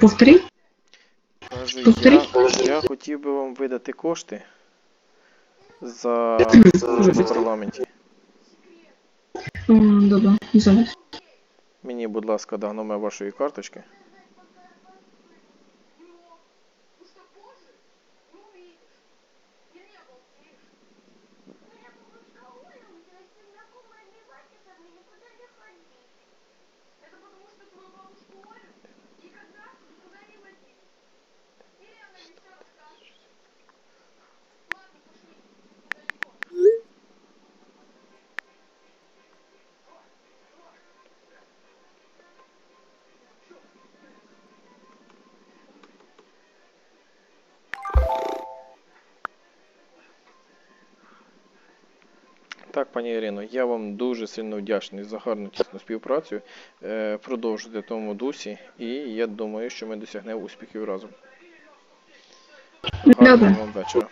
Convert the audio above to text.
Повторіть. Кажу, Повторіть. я, я хотів би вам видати кошти за в парламенті. Добре, зараз. Мені, будь ласка, да, номер вашої карточки. Так, пані Ірино, я вам дуже сильно вдячний за гарну тісну співпрацю. Е, продовжуйте в тому дусі, і я думаю, що ми досягнемо успіхів разом. Гарного вам вечора.